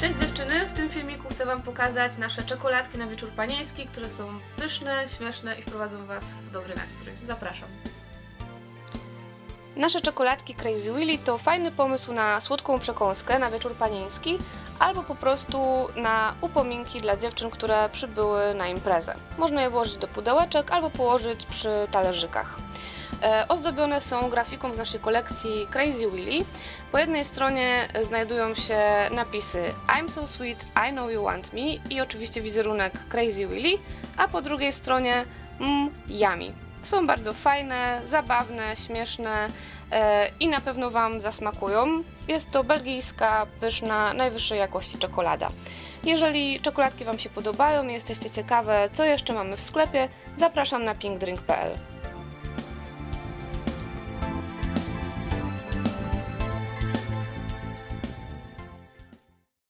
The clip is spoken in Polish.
Cześć dziewczyny, w tym filmiku chcę Wam pokazać nasze czekoladki na wieczór panieński, które są pyszne, śmieszne i wprowadzą Was w dobry nastrój. Zapraszam. Nasze czekoladki Crazy Willy to fajny pomysł na słodką przekąskę na wieczór panieński albo po prostu na upominki dla dziewczyn, które przybyły na imprezę. Można je włożyć do pudełeczek albo położyć przy talerzykach. E, Ozdobione są grafiką z naszej kolekcji Crazy Willy. Po jednej stronie znajdują się napisy I'm so sweet, I know you want me i oczywiście wizerunek Crazy Willy, a po drugiej stronie mm. Są bardzo fajne, zabawne, śmieszne e, i na pewno Wam zasmakują. Jest to belgijska, pyszna, najwyższej jakości czekolada. Jeżeli czekoladki Wam się podobają i jesteście ciekawe, co jeszcze mamy w sklepie, zapraszam na pinkdrink.pl.